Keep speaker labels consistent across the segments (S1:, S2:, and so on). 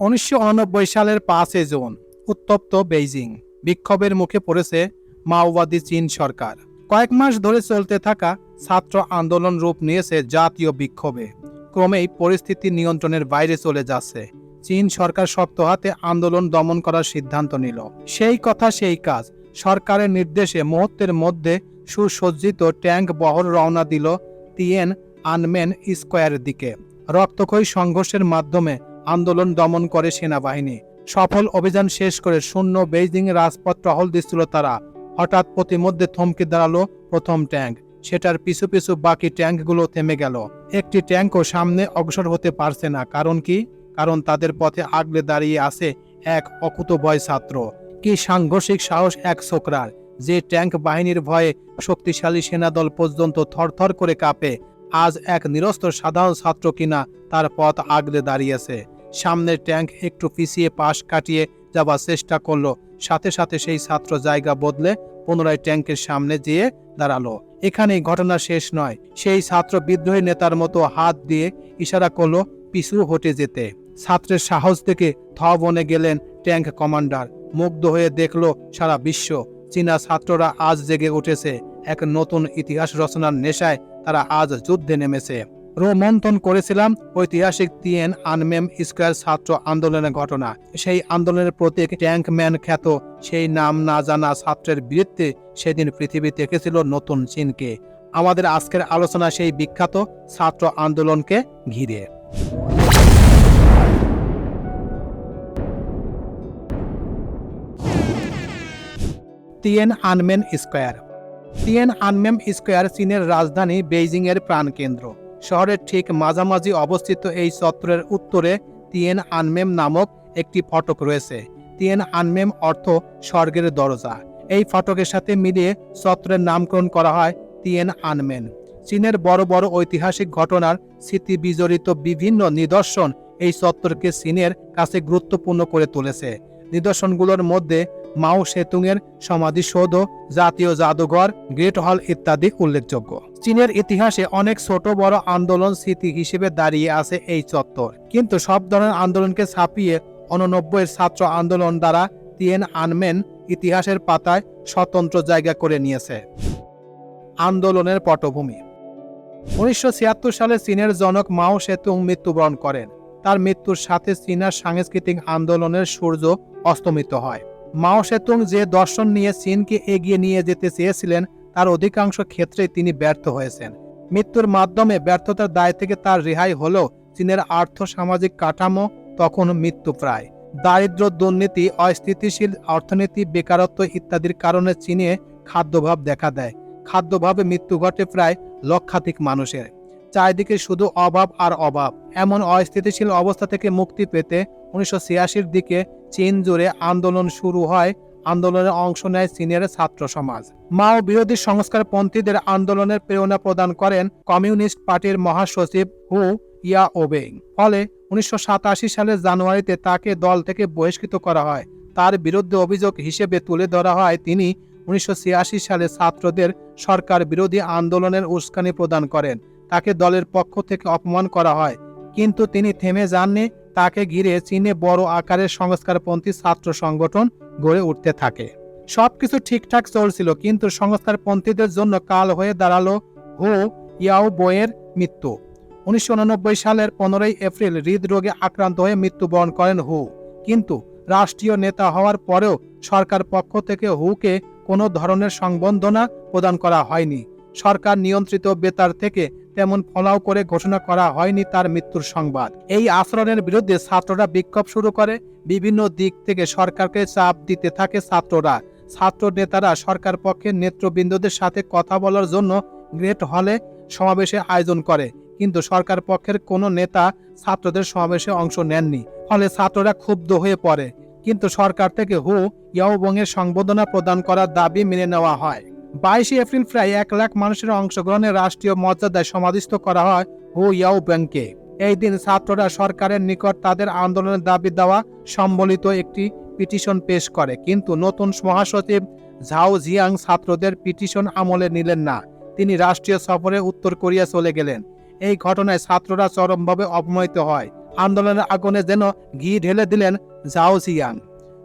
S1: উনিশশো সালের পাঁচে জুন উত্তপ্ত বেইজিং। বিক্ষোভের মুখে পড়েছে মাওবাদী চীন সরকার। কয়েক মাস ধরে চলতে থাকা ছাত্র আন্দোলন রূপ নিয়েছে জাতীয় বিক্ষোভে। ক্রমেই পরিস্থিতি নিয়ন্ত্রণের বাইরে চলে যাচ্ছে। চীন সরকার শক্ত হাতে আন্দোলন দমন করার সিদ্ধান্ত নিল। সেই কথা সেই কাজ। সরকারের নির্দেশে মুহূর্তের মধ্যে সুসজ্জিত ট্যাঙ্ক বহর রওনা দিল তিয়েন আনমেন স্কোয়ারের দিকে। রক্তক্ষয়ী সংঘর্ষের মাধ্যমে আন্দোলন দমন করে সেনাবাহিনী। সফল অভিযান শেষ করে শূন্য বেইজিং রাজপথ টহল দিচ্ছিল তারা। হঠাৎ প্রতিমধ্যে থমকে দাঁড়াল প্রথম ট্যাঙ্ক। সেটার পিছু পিছু বাকি ট্যাঙ্কগুলো থেমে গেল। একটি ট্যাঙ্কও সামনে অগ্রসর হতে পারছে না। কারণ কি? কারণ তাদের পথে আগলে দাঁড়িয়ে আছে এক অকুতভয় ছাত্র। কি সাংঘর্ষিক সাহস এক ছোকরার। যে ট্যাঙ্ক বাহিনীর ভয়ে শক্তিশালী সেনাদল পর্যন্ত থরথর করে কাঁপে, আজ এক নিরস্ত্র সাধারণ ছাত্র কিনা তার পথ আগলে দাঁড়িয়েছে। সামনের ট্যাঙ্ক একটু পিছিয়ে পাশ কাটিয়ে যাবার চেষ্টা করল। সাথে সাথে সেই ছাত্র জায়গা বদলে পুনরায় ট্যাঙ্কের সামনে যেয়ে দাঁড়াল। এখানেই ঘটনা শেষ নয়। সেই ছাত্র বিদ্রোহী নেতার মতো হাত দিয়ে ইশারা করল পিছু হটে যেতে। ছাত্রের সাহস দেখে থ বনে গেলেন ট্যাঙ্ক কমান্ডার। মুগ্ধ হয়ে দেখল সারা বিশ্ব। চীনা ছাত্ররা আজ জেগে উঠেছে। এক নতুন ইতিহাস রচনার নেশায় তারা আজ যুদ্ধে নেমেছে। রোমন্থন করেছিলাম ঐতিহাসিক তিয়েন আনমেম স্কোয়ার ছাত্র আন্দোলনের ঘটনা। সেই আন্দোলনের প্রতীক ট্যাঙ্কম্যান খ্যাত, সেই নাম না জানা ছাত্রের বিরুদ্ধে সেদিন পৃথিবী দেখেছিল নতুন চীনকে। আমাদের আজকের আলোচনা সেই বিখ্যাত ছাত্র আন্দোলনকে ঘিরে। Tiananmen square. তিয়েন আনমেম স্কোয়ার চীনের রাজধানী বেইজিংয়ের প্রাণকেন্দ্র। শহরের ঠিক মাঝামাঝি অবস্থিত এই চত্বরের উত্তরে তিয়েন আনমেম নামক একটি ফটক রয়েছে। তিয়েন আনমেম অর্থ স্বর্গের দরজা। এই ফটকের সাথে মিলিয়ে চত্বরের নামকরণ করা হয় তিয়েন আনমেন চীনের বড় বড় ঐতিহাসিক ঘটনার স্মৃতি বিজড়িত বিভিন্ন নিদর্শন এই চত্বরকে চীনের কাছে গুরুত্বপূর্ণ করে তুলেছে। নিদর্শনগুলোর মধ্যে মাও সেতুংয়ের সমাধিসৌধ, জাতীয় জাদুঘর, গ্রেট হল ইত্যাদি উল্লেখযোগ্য। চীনের ইতিহাসে অনেক ছোট বড় আন্দোলন স্মৃতি হিসেবে দাঁড়িয়ে আছে এই চত্বর। কিন্তু সব ধরনের আন্দোলনকে ছাপিয়ে অননব্বইয়ের ছাত্র আন্দোলন দ্বারা তিয়েন আনমেন ইতিহাসের পাতায় স্বতন্ত্র জায়গা করে নিয়েছে। আন্দোলনের পটভূমি। উনিশশো ছিয়াত্তর সালে চীনের জনক মাও সেতুং মৃত্যুবরণ করেন। তার মৃত্যুর সাথে চীনার সাংস্কৃতিক আন্দোলনের সূর্য অস্তমিত হয়। মাও সেতুং যে দর্শন নিয়ে চীনকে এগিয়ে নিয়ে যেতে চেয়েছিলেন, তার অধিকাংশ ক্ষেত্রেই তিনি ব্যর্থ হয়েছেন। মৃত্যুর মাধ্যমে ব্যর্থতার দায় থেকে তার রেহাই হলেও চীনের আর্থ সামাজিক কাঠামো, তখন মৃত্যু প্রায়। দারিদ্র, দুর্নীতি, অস্থিতিশীল অর্থনীতি, বেকারত্ব ইত্যাদির কারণে চীনে খাদ্যভাব দেখা দেয়। খাদ্যভাবে মৃত্যু ঘটে প্রায় লক্ষাধিক মানুষের। চারিদিকে শুধু অভাব আর অভাব। এমন অস্থিতিশীল অবস্থা থেকে মুক্তি পেতে উনিশশো দিকে চীন জুড়ে আন্দোলন শুরু হয়। আন্দোলনে অংশ নেয় চীনের ছাত্র সমাজ। মাও বিরোধী সংস্কারপন্থীদের আন্দোলনের প্রেরণা প্রদান করেন কমিউনিস্ট পার্টির মহাসচিব হু ইয়া ওবেং ফলে উনিশশো সাতাশি সালের জানুয়ারিতে তাকে দল থেকে বহিষ্কৃত করা হয়। তার বিরুদ্ধে অভিযোগ হিসেবে তুলে ধরা হয় তিনি উনিশশো ছিয়াশি সালে ছাত্রদের সরকার বিরোধী আন্দোলনের উস্কানি প্রদান করেন। তাকে দলের পক্ষ থেকে অপমান করা হয়। কিন্তু তিনি থেমে যাননি। তাকে ঘিরে চীনে বড় আকারের সংস্কারপন্থী ছাত্র সংগঠন গড়ে উঠতে থাকে। সবকিছু ঠিকঠাক চলছিল, কিন্তু সংস্কারপন্থীদের জন্য কাল হয়ে দাঁড়াল হু ইয়াও বইয়ের মৃত্যু। উনিশশো সালের পনেরোই এপ্রিল হৃদরোগে আক্রান্ত হয়ে মৃত্যুবরণ করেন হু। কিন্তু রাষ্ট্রীয় নেতা হওয়ার পরেও সরকার পক্ষ থেকে হুকে কোনো ধরনের সংবর্ধনা প্রদান করা হয়নি। সরকার নিয়ন্ত্রিত বেতার থেকে তেমন ফলাও করে ঘোষণা করা হয়নি তার মৃত্যুর সংবাদ। এই আচরণের বিরুদ্ধে ছাত্ররা বিক্ষোভ শুরু করে। বিভিন্ন দিক থেকে সরকারকে চাপ দিতে থাকে ছাত্ররা। ছাত্র নেতারা সরকার পক্ষের নেতৃবৃন্দদের সাথে কথা বলার জন্য গ্রেট হলে সমাবেশে আয়োজন করে। কিন্তু সরকার পক্ষের কোনো নেতা ছাত্রদের সমাবেশে অংশ নেননি। ফলে ছাত্ররা ক্ষুব্ধ হয়ে পড়ে। কিন্তু সরকার থেকে হু ইয়াওবংয়ের সংবর্ধনা প্রদান করার দাবি মেনে নেওয়া হয়। বাইশে এপ্রিল প্রায় এক লাখ মানুষের অংশগ্রহণে রাষ্ট্রীয় মর্যাদায় সমাধিস্থ করা হয় হু ইয়াও ব্যাংকে। এই দিন ছাত্ররা সরকারের নিকট তাদের আন্দোলনের দাবি দেওয়া সম্বলিত একটি পিটিশন পেশ করে। কিন্তু নতুন মহাসচিব ঝাও জিয়াং ছাত্রদের পিটিশন আমলে নিলেন না। তিনি রাষ্ট্রীয় সফরে উত্তর কোরিয়া চলে গেলেন। এই ঘটনায় ছাত্ররা চরমভাবে অপমানিত হয়। আন্দোলনের আগুনে যেন ঘি ঢেলে দিলেন জাও জিয়াং।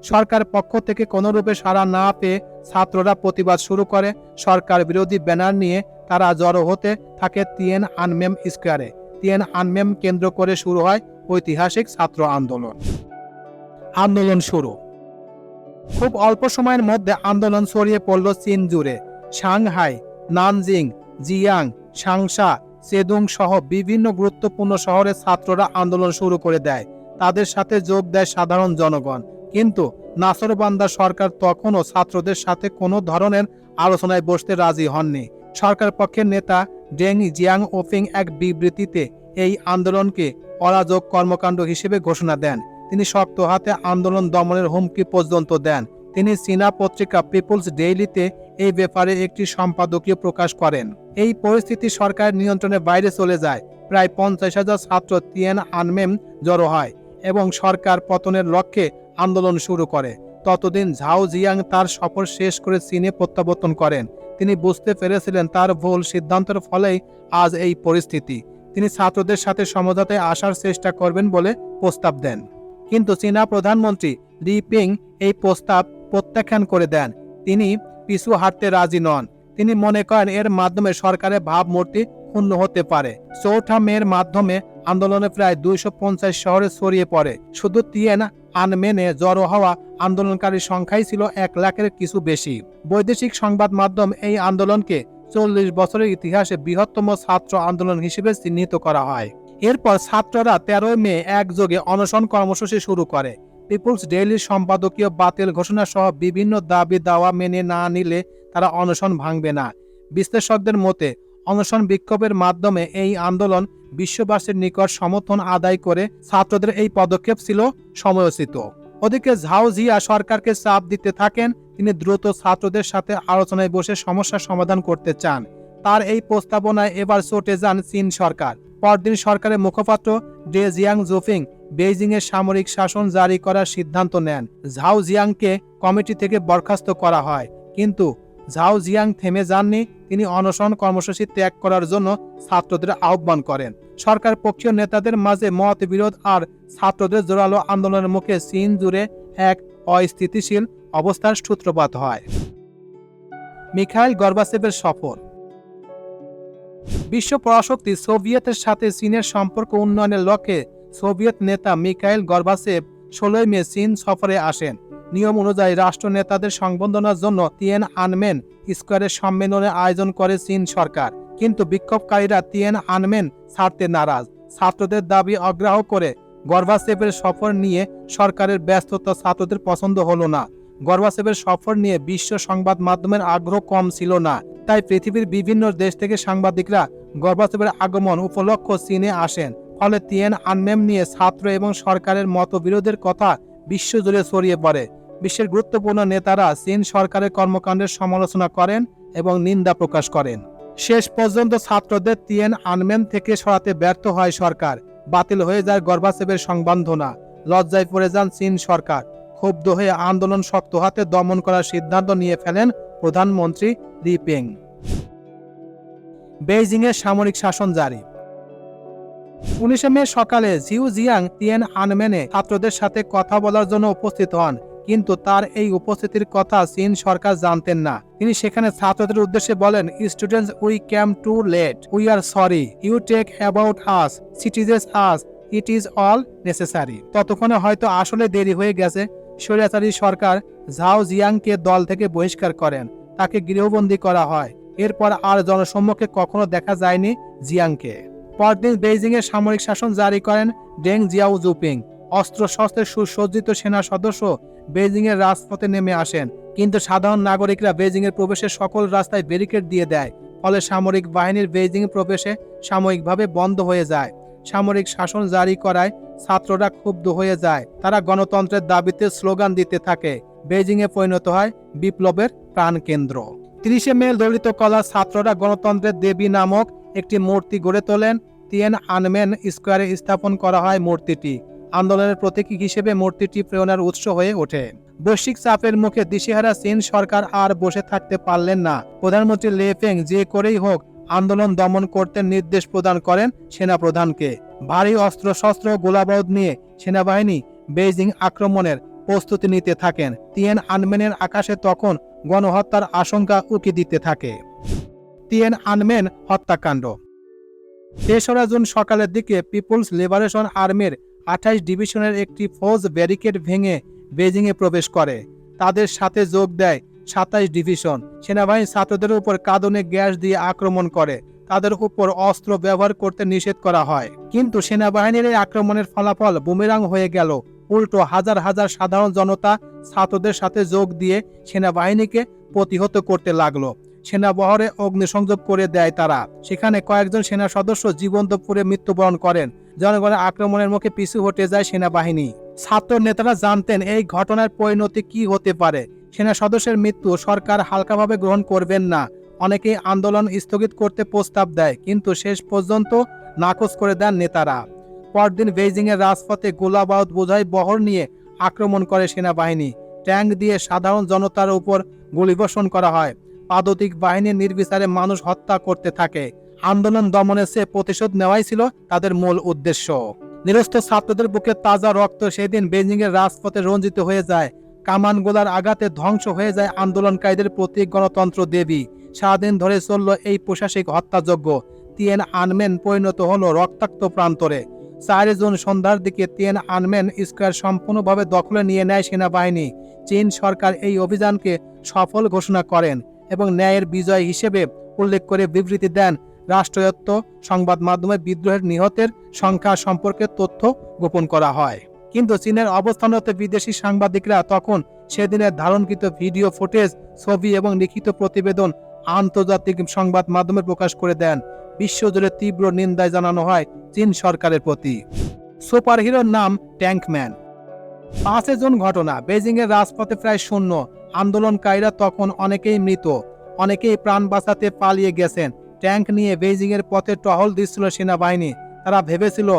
S1: সরকার পক্ষ থেকে কোনোরূপে সাড়া না পেয়ে ছাত্ররা প্রতিবাদ শুরু করে। সরকার বিরোধী ব্যানার নিয়ে তারা জড়ো হতে থাকে তিয়েন আনমেম স্কোয়ারে। তিয়েন আনমেম কেন্দ্র করে শুরু হয় ঐতিহাসিক ছাত্র আন্দোলন। আন্দোলন শুরু। খুব অল্প সময়ের মধ্যে আন্দোলন ছড়িয়ে পড়ল চীন জুড়ে। সাংহাই, নানজিং, জিয়াং, সাংসা, সেদুং সহ বিভিন্ন গুরুত্বপূর্ণ শহরের ছাত্ররা আন্দোলন শুরু করে দেয়। তাদের সাথে যোগ দেয় সাধারণ জনগণ। কিন্তু নাসরবান্দা সরকার তখনও ছাত্রদের সাথে কোনো ধরনের আলোচনায় বসতে রাজি হননি। সরকার পক্ষের নেতা ডেং জিয়াং ওফিং এক বিবৃতিতে এই আন্দোলনকে অরাজক কর্মকাণ্ড হিসেবে ঘোষণা দেন। তিনি শক্ত হাতে আন্দোলন দমনের হুমকি পর্যন্ত দেন। তিনি চীনা পত্রিকা পিপুলস ডেইলিতে এই ব্যাপারে একটি সম্পাদকীয় প্রকাশ করেন। এই পরিস্থিতি সরকারের নিয়ন্ত্রণের বাইরে চলে যায়। প্রায় পঞ্চাশ হাজার ছাত্র তিয়েন আনমেম জড়ো হয় এবং সরকার পতনের লক্ষ্যে আন্দোলন শুরু করে। ততদিন ঝাও জিয়াং তার সফর শেষ করে চীনে প্রত্যাবর্তন করেন। তিনি বুঝতে পেরেছিলেন তার ভুল সিদ্ধান্তের ফলেই আজ এই পরিস্থিতি। তিনি ছাত্রদের সাথে সমঝোতায় আসার চেষ্টা করবেন বলে প্রস্তাব দেন। কিন্তু চীনা প্রধানমন্ত্রী লি পিং এই প্রস্তাব প্রত্যাখ্যান করে দেন। তিনি পিছু হাঁটতে রাজি নন। তিনি মনে করেন এর মাধ্যমে সরকারের ভাবমূর্তি ক্ষুণ্ণ হতে পারে। চৌঠা মেয়ের মাধ্যমে আন্দোলনে প্রায় দুইশো পঞ্চাশ শহরে ছড়িয়ে পড়ে। শুধু তিয়েন আনমেনে জড়ো হওয়া আন্দোলনকারীর সংখ্যাই ছিল এক লাখের কিছু বেশি। বৈদেশিক সংবাদ মাধ্যম এই আন্দোলনকে চল্লিশ বছরের ইতিহাসে বৃহত্তম ছাত্র আন্দোলন হিসেবে চিহ্নিত করা হয়। এরপর ছাত্ররা তেরোই মে একযোগে অনশন কর্মসূচি শুরু করে। পিপুলস ডেইলির সম্পাদকীয় বাতিল ঘোষণা সহ বিভিন্ন দাবি দাওয়া মেনে না নিলে তারা অনশন ভাঙবে না। বিশ্লেষকদের মতে অনশন বিক্ষোভের মাধ্যমে এই আন্দোলন বিশ্ববাসীর নিকট সমর্থন আদায় করে ছাত্রদের এই পদক্ষেপ ছিল সময়োচিত ওদিকে ঝাও জিয়া সরকারকে চাপ দিতে থাকেন, তিনি দ্রুত ছাত্রদের সাথে আলোচনায় বসে সমস্যার সমাধান করতে চান। তার এই প্রস্তাবনায় এবার চটে যান চীন সরকার। পরদিন সরকারের মুখপাত্র ডে জিয়াং জোফিং বেইজিংয়ের সামরিক শাসন জারি করার সিদ্ধান্ত নেন। ঝাও জিয়াংকে কমিটি থেকে বরখাস্ত করা হয়। কিন্তু ঝাও জিয়াং থেমে যাননি, তিনি অনশন কর্মসূচি ত্যাগ করার জন্য ছাত্রদের আহ্বান করেন। সরকার পক্ষীয় নেতাদের মাঝে মত বিরোধ আর ছাত্রদের জোরালো আন্দোলনের মুখে চীন জুড়ে এক অস্থিতিশীল অবস্থার সূত্রপাত হয়। মিখাইল গর্বাসেভের সফর। বিশ্ব পরাশক্তি সোভিয়েতের সাথে চীনের সম্পর্ক উন্নয়নের লক্ষ্যে সোভিয়েত নেতা মিখাইল গর্বাসেভ ষোলোই মে চীন সফরে আসেন। নিয়ম অনুযায়ী রাষ্ট্র নেতাদের সংবর্ধনার জন্য তিয়েন আনমেন স্কোয়ারের সম্মেলনের আয়োজন করে চীন সরকার। কিন্তু বিক্ষোভকারীরা তিয়েন আনমেন ছাড়তে নারাজ। ছাত্রদের দাবি অগ্রাহ্য করে গর্বাসেভের সফর নিয়ে সরকারের ব্যস্ততা ছাত্রদের পছন্দ হলো না। গর্বাসেভের সফর নিয়ে বিশ্ব সংবাদ মাধ্যমের আগ্রহ কম ছিল না। তাই পৃথিবীর বিভিন্ন দেশ থেকে সাংবাদিকরা গর্বাসেভের আগমন উপলক্ষ চীনে আসেন। ফলে তিয়েন আনমেম নিয়ে ছাত্র এবং সরকারের মতবিরোধের কথা বিশ্বজুড়ে ছড়িয়ে পড়ে। বিশ্বের গুরুত্বপূর্ণ নেতারা চীন সরকারের কর্মকাণ্ডের সমালোচনা করেন এবং নিন্দা প্রকাশ করেন। শেষ পর্যন্ত ছাত্রদের তিয়েন আনমেন থেকে সরাতে ব্যর্থ হয় সরকার। বাতিল হয়ে যায় গর্বাসেবের সংবন্ধনা লজ্জায় পড়ে যান চীন সরকার। ক্ষুব্ধ হয়ে আন্দোলন শক্ত হাতে দমন করার সিদ্ধান্ত নিয়ে ফেলেন প্রধানমন্ত্রী লি পেং। বেইজিংয়ের সামরিক শাসন জারি। উনিশে মে সকালে জিউ জিয়াং তিয়েন আনমেনে ছাত্রদের সাথে কথা বলার জন্য উপস্থিত হন। কিন্তু তার এই উপস্থিতির কথা চীন সরকার জানতেন না। তিনি সেখানে ছাত্রদের উদ্দেশ্যে বলেন students we came to late we are sorry you take about us citizens us it is all necessary ততক্ষণে হয়তো আসলে দেরি হয়ে গেছে। স্বৈরাচারী সরকার ঝাও জিয়াংকে দল থেকে বহিষ্কার করেন। তাকে গৃহবন্দী করা হয়। এরপর আর জনসম্মুখে কখনো দেখা যায়নি জিয়াংকে। পরদিন বেইজিংয়ের সামরিক শাসন জারি করেন ডেং জিয়াও জুপিং অস্ত্র শস্ত্রের সুসজ্জিত সেনা সদস্য বেইজিংয়ের রাজপথে নেমে আসেন। কিন্তু সাধারণ নাগরিকরা বেইজিংয়ের প্রবেশের সকল রাস্তায় ব্যারিকেড দিয়ে দেয়। ফলে সামরিক বাহিনীর বেইজিং প্রবেশে সাময়িকভাবে বন্ধ হয়ে যায়। সামরিক শাসন জারি করায় ছাত্ররা ক্ষুব্ধ হয়ে যায়। তারা গণতন্ত্রের দাবিতে স্লোগান দিতে থাকে। বেইজিংয়ে পরিণত হয় বিপ্লবের প্রাণকেন্দ্র। তিরিশে মে দলিত কলা ছাত্ররা গণতন্ত্রের দেবী নামক একটি মূর্তি গড়ে তোলেন। তিয়েন আনমেন স্কোয়ারে স্থাপন করা হয় মূর্তিটি। আন্দোলনের প্রতীকী হিসেবে মূর্তিটি প্রেরণার উৎস হয়ে ওঠে। বৈশ্বিক চাপের মুখে দিশেহারা চীন সরকার আর বসে থাকতে পারলেন না। প্রধানমন্ত্রী লে ফেং যে করেই হোক আন্দোলন দমন করতে নির্দেশ প্রদান করেন সেনাপ্রধানকে। ভারী অস্ত্র শস্ত্র গোলাবারুদ নিয়ে সেনাবাহিনী বেইজিং আক্রমণের প্রস্তুতি নিতে থাকেন। তিয়েন আনমেনের আকাশে তখন গণহত্যার আশঙ্কা উকি দিতে থাকে। তিয়েন আনমেন হত্যাকাণ্ড। তেসরা জুন সকালের দিকে পিপুলস লিবারেশন আর্মির আঠাইশ ডিভিশনের একটি ফৌজ ব্যারিকেড ভেঙে বেজিংয়ে প্রবেশ করে। তাদের সাথে যোগ দেয় সাতাইশ ডিভিশন। সেনাবাহিনী ছাত্রদের উপর কাঁদনে গ্যাস দিয়ে আক্রমণ করে। তাদের উপর অস্ত্র ব্যবহার করতে নিষেধ করা হয়। কিন্তু সেনাবাহিনীর এই আক্রমণের ফলাফল বুমেরাং হয়ে গেল। উল্টো হাজার হাজার সাধারণ জনতা ছাত্রদের সাথে যোগ দিয়ে সেনাবাহিনীকে প্রতিহত করতে লাগল। সেনাবহরে অগ্নিসংযোগ করে দেয় তারা। সেখানে কয়েকজন সেনা সদস্য জীবন্ত পুড়ে মৃত্যুবরণ করেন। জনগণের আক্রমণের মুখে পিছু হটে যায় সেনাবাহিনী। ছাত্র নেতারা জানতেন এই ঘটনার পরিণতি কি হতে পারে। সেনা সদস্যের মৃত্যু সরকার হালকাভাবে গ্রহণ করবেন না। অনেকেই আন্দোলন স্থগিত করতে প্রস্তাব দেয়, কিন্তু শেষ পর্যন্ত নাকচ করে দেন নেতারা। পরদিন বেইজিংয়ের রাজপথে গোলাবাউদ বোঝাই বহর নিয়ে আক্রমণ করে সেনাবাহিনী। ট্যাঙ্ক দিয়ে সাধারণ জনতার উপর গুলিবর্ষণ করা হয়। পাদতিক বাহিনী নির্বিচারে মানুষ হত্যা করতে থাকে। আন্দোলন দমনের চেয়ে প্রতিশোধ নেওয়াই ছিল তাদের মূল উদ্দেশ্য। নিরস্ত ছাত্রদের বুকে তাজা রক্ত সেদিন বেজিংয়ের রাজপথে রঞ্জিত হয়ে যায়। কামান গোলার আঘাতে ধ্বংস হয়ে যায় আন্দোলনকারীদের প্রতীক গণতন্ত্র দেবী। সারাদিন ধরে চলল এই প্রশাসিক হত্যাযজ্ঞ। তিয়েন আনমেন পরিণত হল রক্তাক্ত প্রান্তরে। চার জুন সন্ধ্যার দিকে তিয়েন আনমেন স্কোয়ার সম্পূর্ণভাবে দখলে নিয়ে নেয় সেনাবাহিনী। চীন সরকার এই অভিযানকে সফল ঘোষণা করেন এবং ন্যায়ের বিজয় হিসেবে উল্লেখ করে বিবৃতি দেন রাষ্ট্রায়ত্ত সংবাদ মাধ্যমে বিদ্রোহের নিহতের সংখ্যা সম্পর্কে তথ্য গোপন করা হয়। কিন্তু চীনের অবস্থানরত বিদেশি সাংবাদিকরা তখন সেদিনের ধারণকৃত ভিডিও ফুটেজ, ছবি এবং লিখিত প্রতিবেদন আন্তর্জাতিক সংবাদ মাধ্যমে প্রকাশ করে দেন। বিশ্বজুড়ে তীব্র নিন্দায় জানানো হয় চীন সরকারের প্রতি। সুপারহিরোর নাম ট্যাঙ্কম্যান পাঁচে জুন ঘটনা বেজিংয়ের রাজপথে প্রায় শূন্য। আন্দোলনকারীরা তখন অনেকেই মৃত, অনেকেই প্রাণ বাঁচাতে পালিয়ে গেছেন। ট্যাঙ্ক নিয়ে বেজিংয়ের পথে টহল দিচ্ছিল সেনাবাহিনী। তারা ভেবেছিল,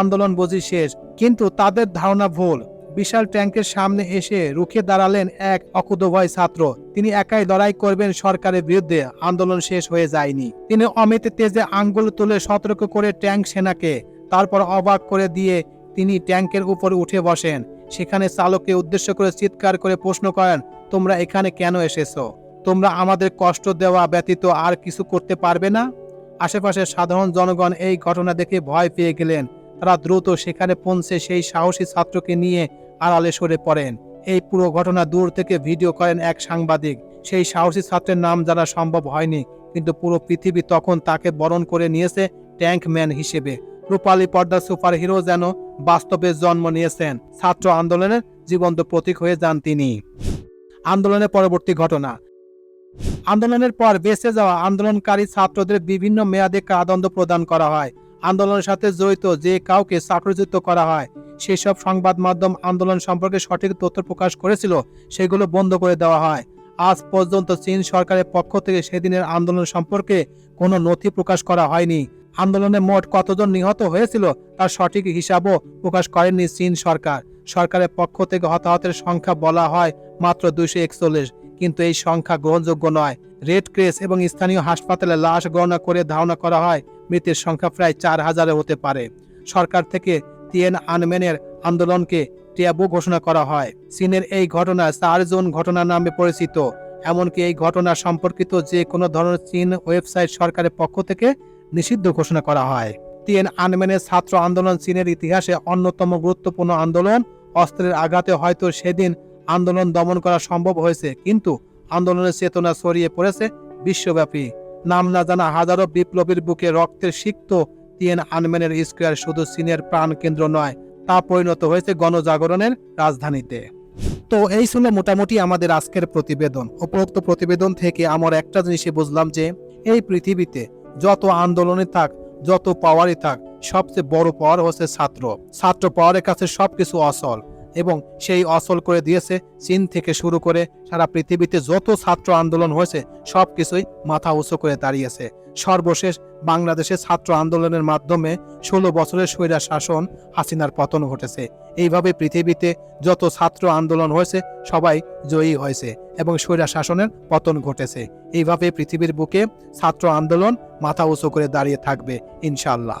S1: আন্দোলন বুঝি শেষ, কিন্তু তাদের ধারণা ভুল। বিশাল ট্যাঙ্কের সামনে এসে রুখে দাঁড়ালেন এক অকুতভয় ছাত্র। তিনি একাই লড়াই করবেন সরকারের বিরুদ্ধে, আন্দোলন শেষ হয়ে যায়নি। তিনি অমিত তেজে আঙ্গুল তুলে সতর্ক করে ট্যাঙ্ক সেনাকে, তারপর অবাক করে দিয়ে তিনি ট্যাঙ্কের উপর উঠে বসেন। সেখানে চালককে উদ্দেশ্য করে চিৎকার করে প্রশ্ন করেন, তোমরা এখানে কেন এসেছ? তোমরা আমাদের কষ্ট দেওয়া ব্যতীত আর কিছু করতে পারবে না? আশেপাশের সাধারণ জনগণ এই ঘটনা দেখে ভয় পেয়ে গেলেন। তারা দ্রুত সেখানে পৌঁছে সেই সাহসী ছাত্রকে নিয়ে আড়ালে সরে পড়েন। এই পুরো ঘটনা দূর থেকে ভিডিও করেন এক সাংবাদিক। সেই সাহসী ছাত্রের নাম জানা সম্ভব হয়নি, কিন্তু পুরো পৃথিবী তখন তাকে বরণ করে নিয়েছে ট্যাঙ্কম্যান হিসেবে। রূপালী পর্দা সুপার হিরো যেন বাস্তবে জন্ম নিয়েছেন, ছাত্র আন্দোলনের জীবন্ত প্রতীক হয়ে যান তিনি। আন্দোলনের পরবর্তী ঘটনা। আন্দোলনের পর বেঁচে যাওয়া আন্দোলনকারী ছাত্রদের বিভিন্ন মেয়াদে কারাদণ্ড প্রদান করা হয়। আন্দোলনের সাথে জড়িত যে কাউকে চাকরিচ্যুত করা হয়, সেসব সংবাদ মাধ্যম আন্দোলন সম্পর্কে সঠিক তথ্য প্রকাশ করেছিল, সেগুলো বন্ধ করে দেওয়া হয়। আজ পর্যন্ত চীন সরকারের পক্ষ থেকে সেদিনের আন্দোলন সম্পর্কে কোনো নথি প্রকাশ করা হয়নি। আন্দোলনে মোট কতজন নিহত হয়েছিল তার সঠিক হিসাবও প্রকাশ করেননি চীন সরকার। সরকারের পক্ষ থেকে হতাহতের সংখ্যা বলা হয় মাত্র দুইশো একচল্লিশ। কিন্তু এই সংখ্যা গ্রহণযোগ্য নয়। রেড ক্রেস এবং স্থানীয় হাসপাতালে লাশ গণনা করে ধারণা করা হয়, মৃতের সংখ্যা প্রায় চার হাজারে হতে পারে। সরকার থেকে তিয়েন আনমেনের আন্দোলনকে টিয়াবু ঘোষণা করা হয়। চীনের এই ঘটনা চার জোন ঘটনা নামে পরিচিত। এমনকি এই ঘটনা সম্পর্কিত যে কোনো ধরনের চীন ওয়েবসাইট সরকারের পক্ষ থেকে নিষিদ্ধ ঘোষণা করা হয়। তিয়েন আনমেনের ছাত্র আন্দোলন চীনের ইতিহাসে অন্যতম গুরুত্বপূর্ণ আন্দোলন। অস্ত্রের আঘাতে হয়তো সেদিন আন্দোলন দমন করা সম্ভব হয়েছে, কিন্তু আন্দোলনের চেতনা ছড়িয়ে পড়েছে বিশ্বব্যাপী। নাম না জানা হাজারো বিপ্লবীর বুকে রক্তের সিক্ত তিয়েন আনমেনের স্কোয়ার শুধু চীনের প্রাণ কেন্দ্র নয়, তা পরিণত হয়েছে গণজাগরণের রাজধানীতে। তো এই ছিল মোটামুটি আমাদের আজকের প্রতিবেদন। উপরোক্ত প্রতিবেদন থেকে আমার একটা জিনিসই বুঝলাম যে, এই পৃথিবীতে যত আন্দোলনে থাক, যত পাওয়ারই থাক, সবচেয়ে বড় পাওয়ার হচ্ছে ছাত্র। ছাত্র পাওয়ারের কাছে সবকিছু অসল। এবং সেই অচল করে দিয়েছে, চীন থেকে শুরু করে সারা পৃথিবীতে যত ছাত্র আন্দোলন হয়েছে সব কিছুই মাথা উঁচু করে দাঁড়িয়েছে। সর্বশেষ বাংলাদেশে ছাত্র আন্দোলনের মাধ্যমে ষোলো বছরের স্বৈরা শাসন হাসিনার পতন ঘটেছে। এইভাবে পৃথিবীতে যত ছাত্র আন্দোলন হয়েছে, সবাই জয়ী হয়েছে এবং স্বৈরা শাসনের পতন ঘটেছে। এইভাবে পৃথিবীর বুকে ছাত্র আন্দোলন মাথা উঁচু করে দাঁড়িয়ে থাকবে ইনশাল্লাহ